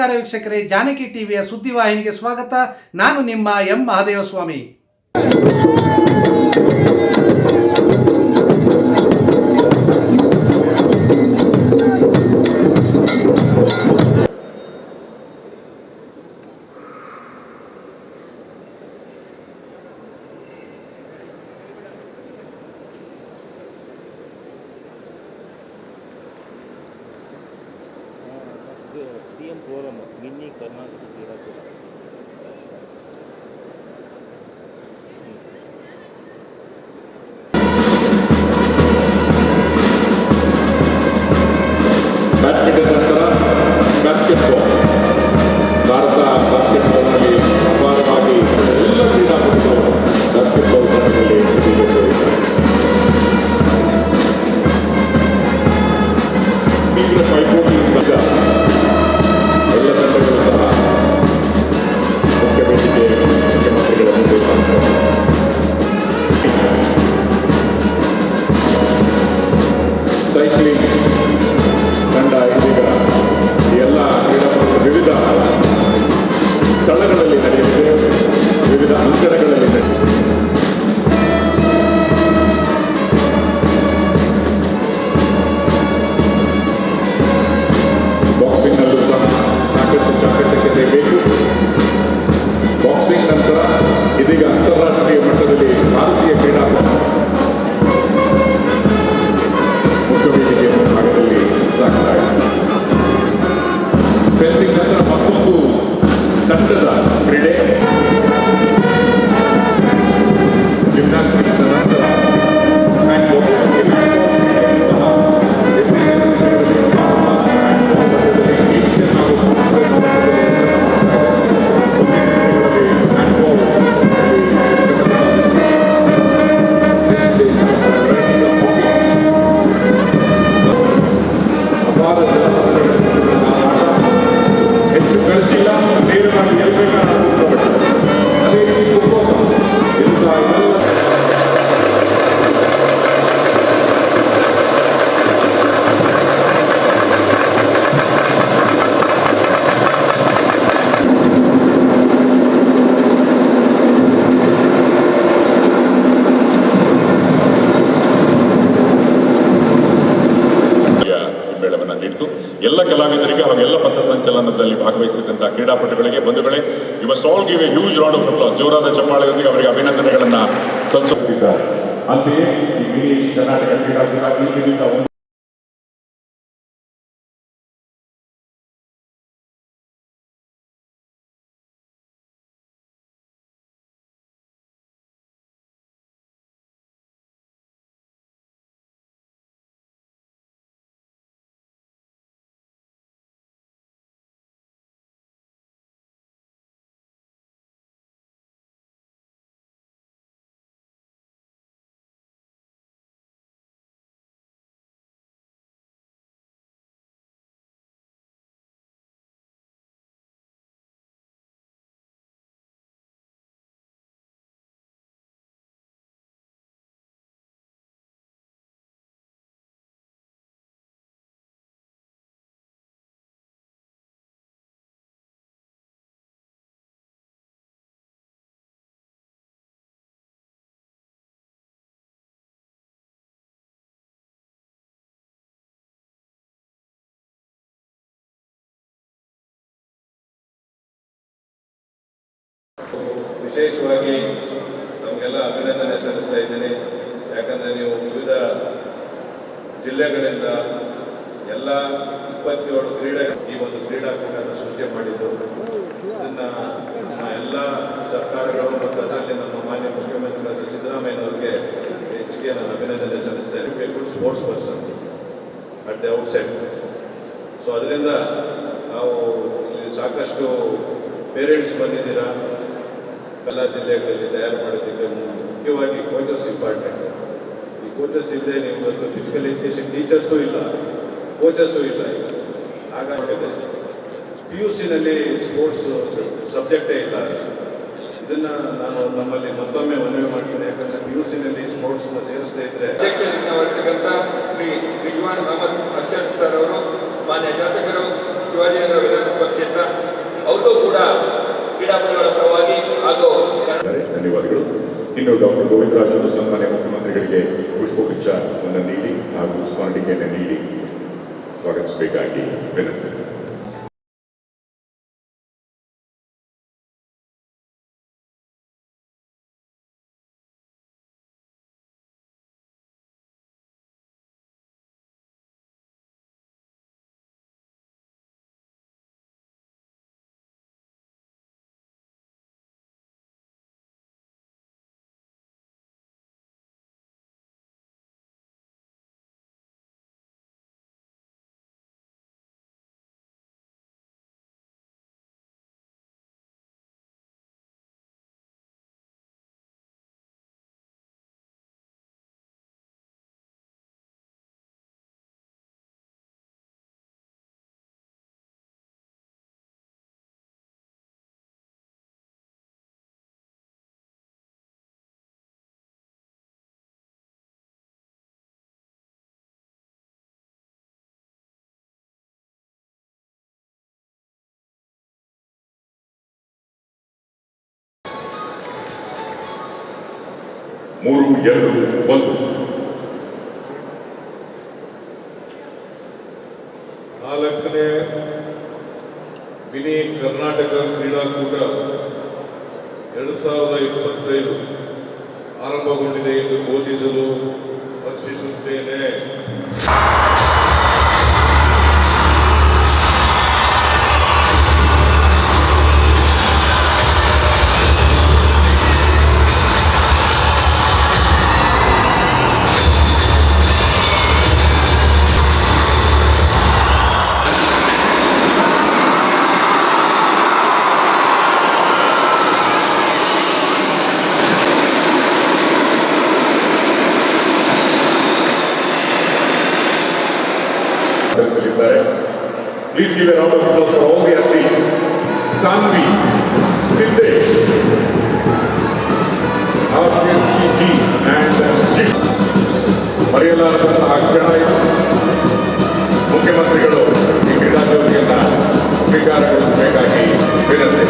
ನಮಸ್ಕಾರ ವೀಕ್ಷಕರೇ ಜಾನಕಿ ಟಿವಿಯ ಸುದ್ದಿವಾಹಿನಿಗೆ ಸ್ವಾಗತ. ನಾನು ನಿಮ್ಮ M. Mahadevaswamy. M forum mini Karnataka ಕ್ರೀಡಾಕೂಟ ನೀಡಿತು ಎಲ್ಲ ಕಲಾವಿದರಿಗೆ ಹಾಗೂ ಎಲ್ಲ ಪಥಸಂಚಲನದಲ್ಲಿ ಭಾಗವಹಿಸಿದಂತಹ ಕ್ರೀಡಾಪಟುಗಳಿಗೆ ಬಂಧುಗಳೇ must all give a huge round of applause ಜೋರಾದ ಚಪ್ಪಾಳೆಯೊಂದಿಗೆ ಅವರಿಗೆ ಅಭಿನಂದನೆಗಳನ್ನು ಸಲ್ಲಿಸುತ್ತಿದ್ದಾರೆ. ಅಂತೆಯೇ ಈ ಮಿನಿ ಕರ್ನಾಟಕ ಕ್ರೀಡಾಕೂಟ ಇಂದಿನಿಂದ ವಿಶೇಷವಾಗಿ ನಮಗೆಲ್ಲ ಅಭಿನಂದನೆ ಸಲ್ಲಿಸ್ತಾ ಇದ್ದೀನಿ. ಯಾಕಂದರೆ ನೀವು ವಿವಿಧ ಜಿಲ್ಲೆಗಳಿಂದ ಎಲ್ಲ ಇಪ್ಪತ್ತೇಳು ಕ್ರೀಡೆಗಳು ಈ ಒಂದು ಕ್ರೀಡಾಕೂಟವನ್ನು ಸೃಷ್ಟಿ ಮಾಡಿದ್ದು. ಇದನ್ನು ನಮ್ಮ ಎಲ್ಲ ಸರ್ಕಾರಗಳು ಮತ್ತು ಅದರಲ್ಲಿ ನಮ್ಮ ಮಾನ್ಯ ಮುಖ್ಯಮಂತ್ರಿಗಳಾದ ಸಿದ್ದರಾಮಯ್ಯನವರಿಗೆ ಹೆಚ್ಚಿಗೆ ನಾನು ಅಭಿನಂದನೆ ಸಲ್ಲಿಸ್ತಾ ಇದ್ದೀನಿ. Good sports person at the side so ಅದರಿಂದ ನಾವು ಇಲ್ಲಿ ಸಾಕಷ್ಟು ಪೇರೆಂಟ್ಸ್ ಬಂದಿದ್ದೀರಾ? ಎಲ್ಲ ಜಿಲ್ಲೆಗಳಲ್ಲಿ ತಯಾರು ಮಾಡೋದಕ್ಕೆ ಮುಖ್ಯವಾಗಿ ಕೋಚಸ್ ಇಂಪಾರ್ಟೆಂಟ್ ಈ ಕೋಚಸ್ ಇಲ್ಲದೆ ನಿಮ್ಮದು ಫಿಸಿಕಲ್ ಎಜುಕೇಷನ್ ಟೀಚರ್ಸು ಇಲ್ಲ ಕೋಚಸ್ಸು ಇಲ್ಲ ಈಗ ಹಾಗಾಗಿ ಪಿ ಯು ಸಿನಲ್ಲಿ ಸ್ಪೋರ್ಟ್ಸ್ ಸಬ್ಜೆಕ್ಟೇ ಇಲ್ಲ ಇದನ್ನು ನಾನು ನಮ್ಮಲ್ಲಿ ಮತ್ತೊಮ್ಮೆ ಮನವಿ ಮಾಡ್ತೀನಿ, ಯಾಕಂದರೆ ಪಿ ಯು ಸಿನಲ್ಲಿ ಸ್ಪೋರ್ಟ್ಸ್ನ ಸೇರಿಸದೇ ಅಧ್ಯಕ್ಷರಾಗಿರ್ತಕ್ಕಂಥ ಶ್ರೀ ರಿಜ್ವಾನ್ ಅಹಮದ್ ಸರ್ ಅವರು, ಮಾನ್ಯ ಶಾಸಕರು ವಿಧಾನಸಭಾ ಕ್ಷೇತ್ರ ಅವ್ರಿಗೂ ಕೂಡ ಕ್ರೀಡಾಪಟುಗಳ. ಧನ್ಯವಾದಗಳು. ಇನ್ನು ಡಾಕ್ಟರ್ ಗೋವಿಂದರಾಜ್ ಅವರು ಸನ್ಮಾನ್ಯ ಮುಖ್ಯಮಂತ್ರಿಗಳಿಗೆ ಪುಷ್ಪಗುಚ್ಛವನ್ನು ನೀಡಿ ಹಾಗೂ ಸ್ಮರಣಿಕೆಯನ್ನು ನೀಡಿ ಸ್ವಾಗತಿಸಬೇಕಾಗಿ ವಿನಂತಿ. ಮೂರು ಎರಡು ಒಂದು. ನಾಲ್ಕನೇ ಮಿನಿ ಕರ್ನಾಟಕ ಕ್ರೀಡಾಕೂಟ ಎರಡು ಸಾವಿರದ ಇಪ್ಪತ್ತೈದು ಆರಂಭಗೊಂಡಿದೆ ಎಂದು ಘೋಷಿಸಲು ಹರ್ಷಿಸುತ್ತೇನೆ ತಿಳಿಸಲಿದ್ದಾರೆ please give a round of applause for all the athletes Sanvi Siddesh Aryan G and Jish ಮರೆಯಲಾರದಂತಹ ಕ್ಷಣ ಇದು ಮುಖ್ಯಮಂತ್ರಿಗಳು, ಈ ಕ್ರೀಡಾ ಜ್ಯೋತಿಯನ್ನ ಸ್ವೀಕಾರಗೊಳಿಸಬೇಕಾಗಿ ವಿನಂತಿ.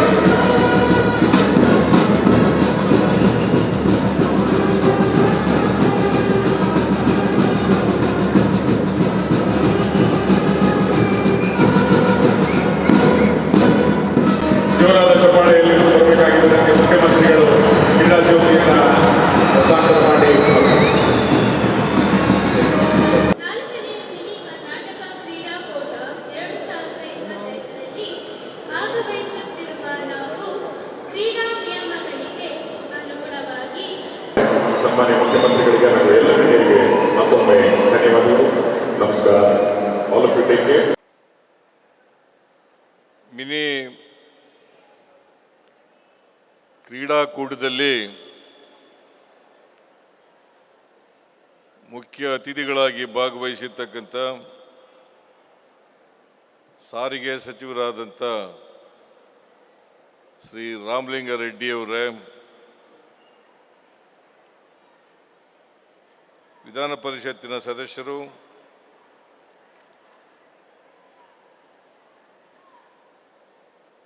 ಜೋರಾದ ಚಪ್ಪಾಳೆಯಲ್ಲಿ ಬರಬೇಕಾಗಿದೆ ನನಗೆ ಮುಖ್ಯಮಂತ್ರಿಗಳು ಕ್ರೀಡಾ ಜ್ಯೋತಿಯನ್ನ ಹಸ್ತಾಂತರ ಮಾಡಿ ನಾಲ್ಕನೇ ಮಿನಿ ಕರ್ನಾಟಕ ಕ್ರೀಡಾಕೂಟ ಎರಡು ಸಾವಿರದ ಇಪ್ಪತ್ತೈದರಲ್ಲಿ ಭಾಗವಹಿಸುತ್ತಿರುವ ನಾವು ಕ್ರೀಡಾ ನಿಯಮಗಳಿಗೆ ಅನುಗುಣವಾಗಿ ಸನ್ಮಾನ್ಯ ಮುಖ್ಯಮಂತ್ರಿಗಳಿಗೆ ಹಾಗೂ ಎಲ್ಲ ಗಣ್ಯರಿಗೆ ಮತ್ತೊಮ್ಮೆ ಧನ್ಯವಾದಗಳು ನಮಸ್ಕಾರ all of you take care mini ಕ್ರೀಡಾಕೂಟದಲ್ಲಿ ಮುಖ್ಯ ಅತಿಥಿಗಳಾಗಿ ಭಾಗವಹಿಸಿರ್ತಕ್ಕಂಥ ಸಾರಿಗೆ ಸಚಿವರಾದಂಥ ಶ್ರೀ ರಾಮಲಿಂಗ ರೆಡ್ಡಿಯವರೇ ವಿಧಾನ ಪರಿಷತ್ತಿನ ಸದಸ್ಯರು,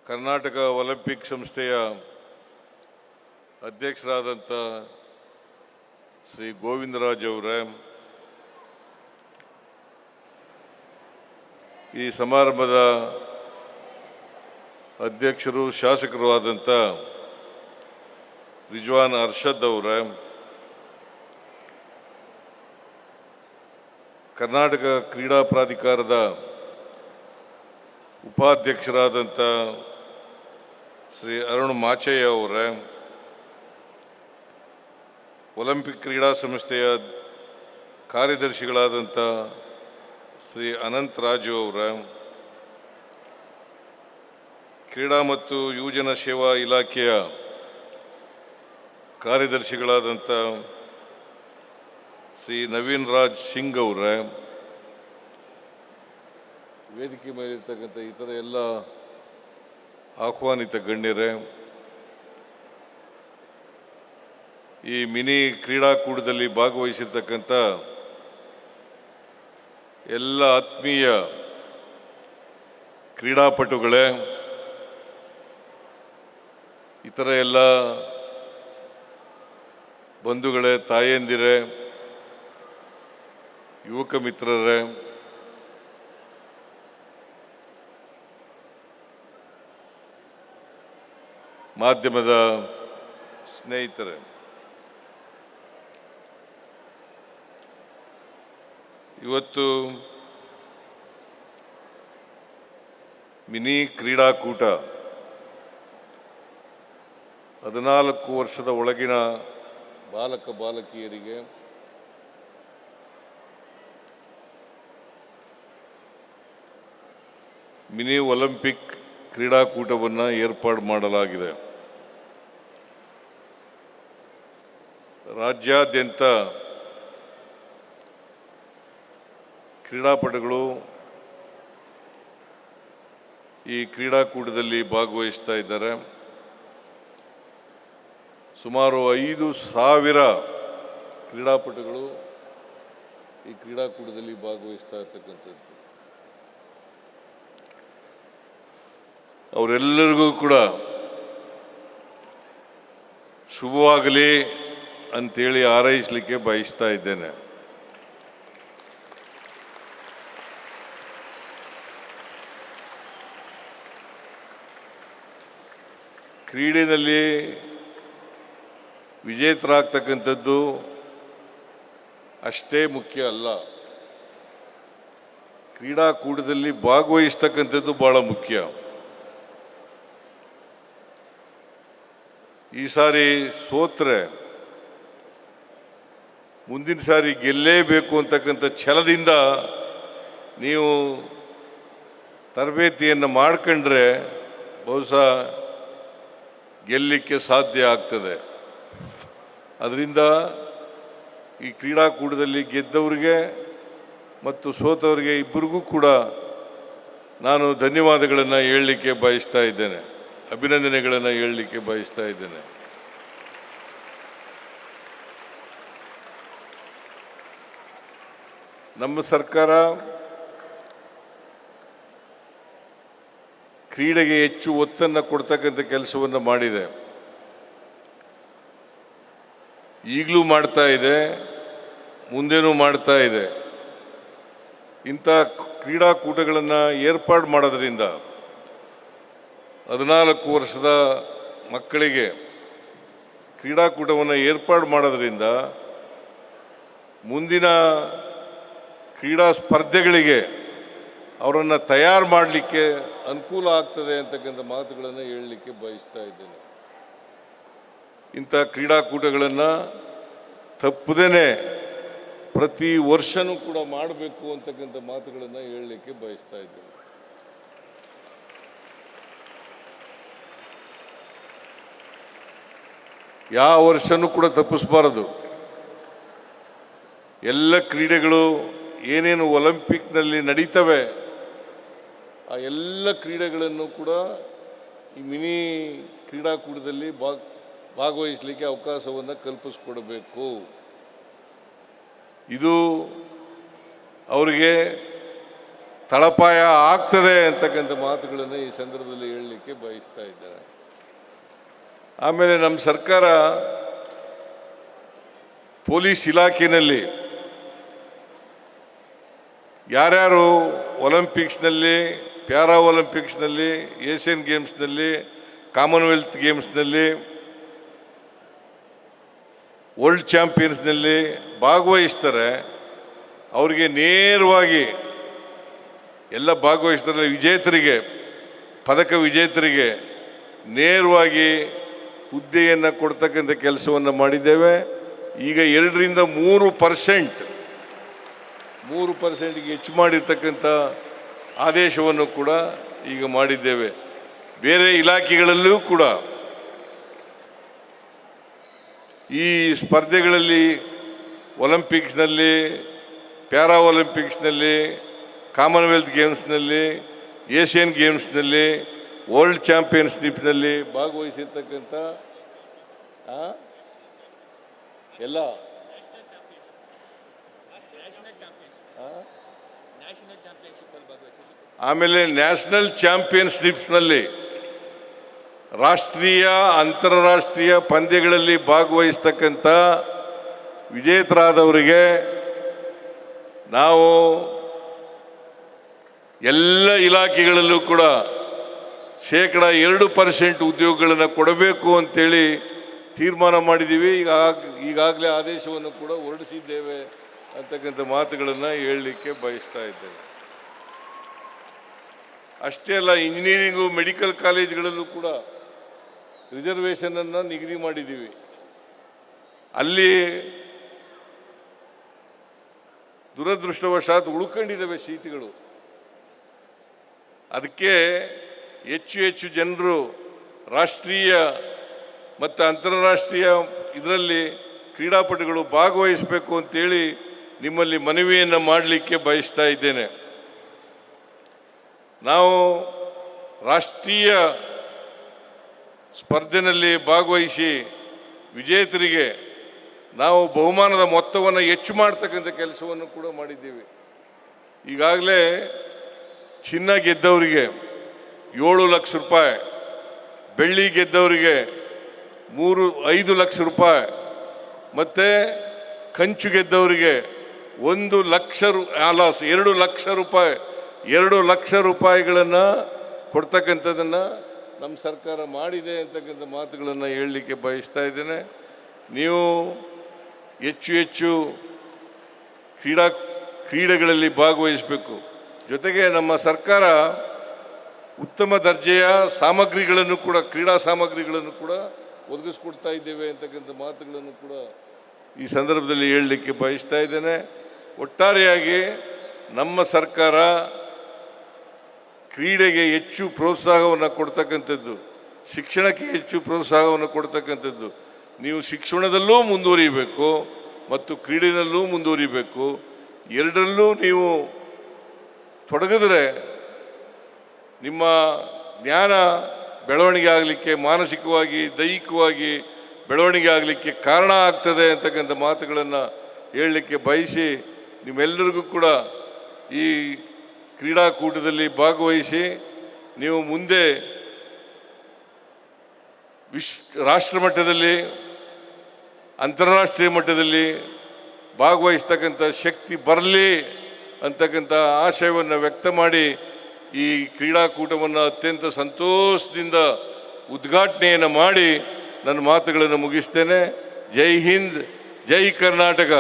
ಕರ್ನಾಟಕ ಒಲಿಂಪಿಕ್ ಸಂಸ್ಥೆಯ ಅಧ್ಯಕ್ಷರಾದಂಥ ಶ್ರೀ ಗೋವಿಂದರಾಜ್ ಅವರ, ಈ ಸಮಾರಂಭದ ಅಧ್ಯಕ್ಷರು, ಶಾಸಕರು ಆದಂಥ ರಿಜ್ವಾನ್ ಅರ್ಷದ್ ಅವರ, ಕರ್ನಾಟಕ ಕ್ರೀಡಾ ಪ್ರಾಧಿಕಾರದ ಉಪಾಧ್ಯಕ್ಷರಾದಂಥ ಶ್ರೀ ಅರುಣ್ ಮಾಚಯ್ಯ ಅವರೇ ಒಲಿಂಪಿಕ್ ಕ್ರೀಡಾ ಸಂಸ್ಥೆಯ ಕಾರ್ಯದರ್ಶಿಗಳಾದಂಥ ಶ್ರೀ ಅನಂತ್ ರಾಜು ಅವರ ಕ್ರೀಡಾ ಮತ್ತು ಯುವಜನ ಸೇವಾ ಇಲಾಖೆಯ ಕಾರ್ಯದರ್ಶಿಗಳಾದಂಥ ಶ್ರೀ ನವೀನ್ ರಾಜ್ ಸಿಂಗ್ ಅವರ ವೇದಿಕೆ ಮೇಲಿರ್ತಕ್ಕಂಥ ಇತರ ಎಲ್ಲ ಆಹ್ವಾನಿತ ಗಣ್ಯರೇ ಈ ಮಿನಿ ಕ್ರೀಡಾಕೂಟದಲ್ಲಿ ಭಾಗವಹಿಸಿರ್ತಕ್ಕಂಥ ಎಲ್ಲ ಆತ್ಮೀಯ ಕ್ರೀಡಾಪಟುಗಳೇ, ಇತರ ಎಲ್ಲ ಬಂಧುಗಳೇ, ತಾಯಂದಿರೇ, ಯುವಕ ಮಿತ್ರರೇ, ಮಾಧ್ಯಮದ ಸ್ನೇಹಿತರೆ ಇವತ್ತು ಮಿನಿ ಕ್ರೀಡಾಕೂಟ ಹದಿನಾಲ್ಕು ವರ್ಷದ ಒಳಗಿನ ಬಾಲಕ ಬಾಲಕಿಯರಿಗೆ ಮಿನಿ ಒಲಿಂಪಿಕ್ ಕ್ರೀಡಾಕೂಟವನ್ನು ಏರ್ಪಾಡು ಮಾಡಲಾಗಿದೆ. ರಾಜ್ಯಾದ್ಯಂತ ಕ್ರೀಡಾಪಟುಗಳು ಈ ಕ್ರೀಡಾಕೂಟದಲ್ಲಿ ಭಾಗವಹಿಸ್ತಾ ಇದ್ದಾರೆ. ಸುಮಾರು ಐದು ಸಾವಿರ ಕ್ರೀಡಾಪಟುಗಳು ಈ ಕ್ರೀಡಾಕೂಟದಲ್ಲಿ ಭಾಗವಹಿಸ್ತಾ ಇರ್ತಕ್ಕಂಥದ್ದು. ಅವರೆಲ್ಲರಿಗೂ ಕೂಡ ಶುಭವಾಗಲಿ ಅಂತೇಳಿ ಆರೈಸಲಿಕ್ಕೆ ಬಯಸ್ತಾ ಇದ್ದೇನೆ. ಕ್ರೀಡೆಯಲ್ಲಿ ವಿಜೇತರಾಗ್ತಕ್ಕಂಥದ್ದು ಅಷ್ಟೇ ಮುಖ್ಯ ಅಲ್ಲ. ಕ್ರೀಡಾಕೂಟದಲ್ಲಿ ಭಾಗವಹಿಸ್ತಕ್ಕಂಥದ್ದು ಭಾಳ ಮುಖ್ಯ. ಈ ಸಾರಿ ಸೋತ್ರೆ, ಮುಂದಿನ ಸಾರಿ ಗೆಲ್ಲೇಬೇಕು ಅಂತಕ್ಕಂಥ ಛಲದಿಂದ ನೀವು ತರಬೇತಿಯನ್ನು ಮಾಡ್ಕೊಂಡ್ರೆ ಬಹುಶಃ ಗೆಲ್ಲಲಿಕ್ಕೆ ಸಾಧ್ಯ ಆಗ್ತದೆ. ಅದರಿಂದ ಈ ಕ್ರೀಡಾಕೂಟದಲ್ಲಿ ಗೆದ್ದವರಿಗೆ ಮತ್ತು ಸೋತವರಿಗೆ ಇಬ್ಬರಿಗೂ ಕೂಡ ನಾನು ಧನ್ಯವಾದಗಳನ್ನು ಹೇಳಲಿಕ್ಕೆ ಬಯಸ್ತಾ ಇದ್ದೇನೆ. ಅಭಿನಂದನೆಗಳನ್ನು ಹೇಳಲಿಕ್ಕೆ ಬಯಸ್ತಾ ಇದ್ದೇನೆ. ನಮ್ಮ ಸರ್ಕಾರ ಕ್ರೀಡೆಗೆ ಹೆಚ್ಚು ಒತ್ತನ್ನು ಕೊಡ್ತಕ್ಕಂಥ ಕೆಲಸವನ್ನು ಮಾಡಿದೆ. ಈಗಲೂ ಮಾಡ್ತಾ ಇದೆ, ಮುಂದೇನೂ ಮಾಡ್ತಾ ಇದೆ. ಇಂಥ ಕ್ರೀಡಾಕೂಟಗಳನ್ನು ಏರ್ಪಾಡು ಮಾಡೋದರಿಂದ ಹದಿನಾಲ್ಕು ವರ್ಷದ ಮಕ್ಕಳಿಗೆ ಕ್ರೀಡಾಕೂಟವನ್ನು ಏರ್ಪಾಡು ಮಾಡೋದರಿಂದ ಮುಂದಿನ ಕ್ರೀಡಾ ಸ್ಪರ್ಧೆಗಳಿಗೆ ಅವರನ್ನು ತಯಾರು ಮಾಡಲಿಕ್ಕೆ ಅನುಕೂಲ ಆಗ್ತದೆ ಅಂತಕ್ಕಂಥ ಮಾತುಗಳನ್ನು ಹೇಳಲಿಕ್ಕೆ ಬಯಸ್ತಾ ಇದ್ದೇನೆ. ಇಂಥ ಕ್ರೀಡಾಕೂಟಗಳನ್ನು ತಪ್ಪದೇ ಪ್ರತಿ ವರ್ಷನೂ ಕೂಡ ಮಾಡಬೇಕು ಅಂತಕ್ಕಂಥ ಮಾತುಗಳನ್ನು ಹೇಳಲಿಕ್ಕೆ ಬಯಸ್ತಾ ಇದ್ದೇನೆ. ಯಾವ ವರ್ಷನೂ ಕೂಡ ತಪ್ಪಿಸಬಾರದು. ಎಲ್ಲ ಕ್ರೀಡೆಗಳು ಏನೇನು ಒಲಿಂಪಿಕ್ನಲ್ಲಿ ನಡೀತವೆ ಆ ಎಲ್ಲ ಕ್ರೀಡೆಗಳನ್ನು ಕೂಡ ಈ ಮಿನಿ ಕ್ರೀಡಾಕೂಟದಲ್ಲಿ ಭಾಗ, ಭಾಗವಹಿಸಲಿಕ್ಕೆ ಅವಕಾಶವನ್ನು ಕಲ್ಪಿಸ್ಕೊಡಬೇಕು. ಇದು ಅವರಿಗೆ ತಳಪಾಯ ಆಗ್ತದೆ ಅಂತಕ್ಕಂಥ ಮಾತುಗಳನ್ನು ಈ ಸಂದರ್ಭದಲ್ಲಿ ಹೇಳಲಿಕ್ಕೆ ಬಯಸ್ತಾ ಇದ್ದಾರೆ ಆಮೇಲೆ ನಮ್ಮ ಸರ್ಕಾರ ಪೊಲೀಸ್ ಇಲಾಖೆಯಲ್ಲಿ ಯಾರ್ಯಾರು ಒಲಿಂಪಿಕ್ಸ್ನಲ್ಲಿ ಪ್ಯಾರಾ ಒಲಿಂಪಿಕ್ಸ್ನಲ್ಲಿ, ಏಷ್ಯನ್ ಗೇಮ್ಸ್ನಲ್ಲಿ, ಕಾಮನ್ವೆಲ್ತ್ ಗೇಮ್ಸ್ನಲ್ಲಿ, ವರ್ಲ್ಡ್ ಚಾಂಪಿಯನ್ಸ್ನಲ್ಲಿ ಭಾಗವಹಿಸ್ತಾರೆ. ಅವರಿಗೆ ನೇರವಾಗಿ ಎಲ್ಲ ಭಾಗವಹಿಸ್ತಾರೆ ವಿಜೇತರಿಗೆ, ಪದಕ ವಿಜೇತರಿಗೆ ನೇರವಾಗಿ ಹುದ್ದೆಯನ್ನು ಕೊಡ್ತಕ್ಕಂಥ ಕೆಲಸವನ್ನು ಮಾಡಿದ್ದೇವೆ. ಈಗ ಎರಡರಿಂದ ಮೂರು ಪರ್ಸೆಂಟ್, ಮೂರು ಪರ್ಸೆಂಟ್ಗೆ ಹೆಚ್ಚು ಮಾಡಿರ್ತಕ್ಕಂಥ ಆದೇಶವನ್ನು ಕೂಡ ಈಗ ಮಾಡಿದ್ದೇವೆ ಬೇರೆ ಇಲಾಖೆಗಳಲ್ಲೂ ಕೂಡ ಈ ಸ್ಪರ್ಧೆಗಳಲ್ಲಿ ಒಲಿಂಪಿಕ್ಸ್ನಲ್ಲಿ ಪ್ಯಾರಾ ಒಲಿಂಪಿಕ್ಸ್ನಲ್ಲಿ ಕಾಮನ್ವೆಲ್ತ್ ಗೇಮ್ಸ್ನಲ್ಲಿ, ಏಷ್ಯನ್ ಗೇಮ್ಸ್ನಲ್ಲಿ, ವರ್ಲ್ಡ್ ಚಾಂಪಿಯನ್ಶಿಪ್ನಲ್ಲಿ ಭಾಗವಹಿಸಿರ್ತಕ್ಕಂಥ? ಎಲ್ಲ ಆಮೇಲೆ ನ್ಯಾಷನಲ್ ಚಾಂಪಿಯನ್ಶಿಪ್ಸ್ನಲ್ಲಿ ರಾಷ್ಟ್ರೀಯ, ಅಂತಾರಾಷ್ಟ್ರೀಯ ಪಂದ್ಯಗಳಲ್ಲಿ ಭಾಗವಹಿಸ್ತಕ್ಕಂಥ ವಿಜೇತರಾದವರಿಗೆ ನಾವು ಎಲ್ಲ ಇಲಾಖೆಗಳಲ್ಲೂ ಕೂಡ ಶೇಕಡ ಎರಡು ಪರ್ಸೆಂಟ್ ಉದ್ಯೋಗಗಳನ್ನು ಕೊಡಬೇಕು ಅಂತೇಳಿ ತೀರ್ಮಾನ ಮಾಡಿದ್ದೀವಿ. ಈಗ ಈಗಾಗಲೇ ಆದೇಶವನ್ನು ಕೂಡ ಹೊರಡಿಸಿದ್ದೇವೆ ಅಂತಕ್ಕಂಥ ಮಾತುಗಳನ್ನು ಹೇಳಲಿಕ್ಕೆ ಬಯಸ್ತಾ ಇದ್ದೇವೆ. ಅಷ್ಟೇ ಅಲ್ಲ ಇಂಜಿನಿಯರಿಂಗು ಮೆಡಿಕಲ್ ಕಾಲೇಜ್ಗಳಲ್ಲೂ ಕೂಡ ರಿಸರ್ವೇಷನನ್ನು ನಿಗದಿ ಮಾಡಿದ್ದೀವಿ. ಅಲ್ಲಿ ದುರದೃಷ್ಟವಶಾತ್ ಉಳ್ಕೊಂಡಿದ್ದಾವೆ ಸೀಟುಗಳು ಅದಕ್ಕೆ ಹೆಚ್ಚು ಹೆಚ್ಚು ಜನರು ರಾಷ್ಟ್ರೀಯ ಮತ್ತು ಅಂತಾರಾಷ್ಟ್ರೀಯ ಇದರಲ್ಲಿ ಕ್ರೀಡಾಪಟುಗಳು ಭಾಗವಹಿಸಬೇಕು ಅಂತೇಳಿ ನಿಮ್ಮಲ್ಲಿ ಮನವಿಯನ್ನು ಮಾಡಲಿಕ್ಕೆ ಬಯಸ್ತಾ ಇದ್ದೇನೆ. ನಾವು ರಾಷ್ಟ್ರೀಯ ಸ್ಪರ್ಧೆಯಲ್ಲಿ ಭಾಗವಹಿಸಿ ವಿಜೇತರಿಗೆ ನಾವು ಬಹುಮಾನದ ಮೊತ್ತವನ್ನು ಹೆಚ್ಚು ಮಾಡ್ತಕ್ಕಂಥ ಕೆಲಸವನ್ನು ಕೂಡ ಮಾಡಿದ್ದೀವಿ. ಈಗಾಗಲೇ ಚಿನ್ನ ಗೆದ್ದವರಿಗೆ ಏಳು ಲಕ್ಷ ರೂಪಾಯಿ, ಬೆಳ್ಳಿ ಗೆದ್ದವರಿಗೆ ಮೂರು, ಐದು ಲಕ್ಷ ರೂಪಾಯಿ, ಮತ್ತು ಕಂಚು ಗೆದ್ದವರಿಗೆ ಒಂದು ಲಕ್ಷ ರು ಲಾಸ್ ಎರಡು ಲಕ್ಷ ರೂಪಾಯಿ ಎರಡು ಲಕ್ಷ ರೂಪಾಯಿಗಳನ್ನು ಕೊಡ್ತಕ್ಕಂಥದ್ದನ್ನು ನಮ್ಮ ಸರ್ಕಾರ ಮಾಡಿದೆ ಅಂತಕ್ಕಂಥ ಮಾತುಗಳನ್ನು ಹೇಳಲಿಕ್ಕೆ ಬಯಸ್ತಾ ಇದ್ದೇನೆ. ನೀವು ಹೆಚ್ಚು ಹೆಚ್ಚು ಕ್ರೀಡಾ ಕ್ರೀಡೆಗಳಲ್ಲಿ ಭಾಗವಹಿಸಬೇಕು. ಜೊತೆಗೆ ನಮ್ಮ ಸರ್ಕಾರ ಉತ್ತಮ ದರ್ಜೆಯ ಸಾಮಗ್ರಿಗಳನ್ನು ಕೂಡ, ಕ್ರೀಡಾ ಸಾಮಗ್ರಿಗಳನ್ನು ಕೂಡ ಒದಗಿಸ್ಕೊಡ್ತಾ ಇದ್ದೇವೆ ಅಂತಕ್ಕಂಥ ಮಾತುಗಳನ್ನು ಕೂಡ ಈ ಸಂದರ್ಭದಲ್ಲಿ ಹೇಳಲಿಕ್ಕೆ ಬಯಸ್ತಾ ಇದ್ದೇನೆ. ಒಟ್ಟಾರೆಯಾಗಿ ನಮ್ಮ ಸರ್ಕಾರ ಕ್ರೀಡೆಗೆ ಹೆಚ್ಚು ಪ್ರೋತ್ಸಾಹವನ್ನು ಕೊಡ್ತಕ್ಕಂಥದ್ದು, ಶಿಕ್ಷಣಕ್ಕೆ ಹೆಚ್ಚು ಪ್ರೋತ್ಸಾಹವನ್ನು ಕೊಡ್ತಕ್ಕಂಥದ್ದು. ನೀವು ಶಿಕ್ಷಣದಲ್ಲೂ ಮುಂದುವರಿಬೇಕು ಮತ್ತು ಕ್ರೀಡೆಯಲ್ಲೂ ಮುಂದುವರಿಬೇಕು. ಎರಡರಲ್ಲೂ ನೀವು ತೊಡಗಿದ್ರೆ ನಿಮ್ಮ ಜ್ಞಾನ ಬೆಳವಣಿಗೆ ಆಗಲಿಕ್ಕೆ, ಮಾನಸಿಕವಾಗಿ, ದೈಹಿಕವಾಗಿ ಬೆಳವಣಿಗೆ ಆಗಲಿಕ್ಕೆ ಕಾರಣ ಆಗ್ತದೆ ಅಂತಕ್ಕಂಥ ಮಾತುಗಳನ್ನು ಹೇಳಲಿಕ್ಕೆ ಬಯಸಿ ನಿಮ್ಮೆಲ್ಲರಿಗೂ ಕೂಡ ಈ ಕ್ರೀಡಾಕೂಟದಲ್ಲಿ ಭಾಗವಹಿಸಿ ನೀವು ಮುಂದೆ ವಿಶ್ ರಾಷ್ಟ್ರ ಮಟ್ಟದಲ್ಲಿ, ಅಂತಾರಾಷ್ಟ್ರೀಯ ಮಟ್ಟದಲ್ಲಿ ಭಾಗವಹಿಸ್ತಕ್ಕಂಥ ಶಕ್ತಿ ಬರಲಿ ಅಂತಕ್ಕಂಥ ಆಶಯವನ್ನು ವ್ಯಕ್ತ ಮಾಡಿ ಈ ಕ್ರೀಡಾಕೂಟವನ್ನು ಅತ್ಯಂತ ಸಂತೋಷದಿಂದ ಉದ್ಘಾಟನೆಯನ್ನು ಮಾಡಿ ನನ್ನ ಮಾತುಗಳನ್ನು ಮುಗಿಸ್ತೇನೆ. ಜೈ ಹಿಂದ್, ಜೈ ಕರ್ನಾಟಕ.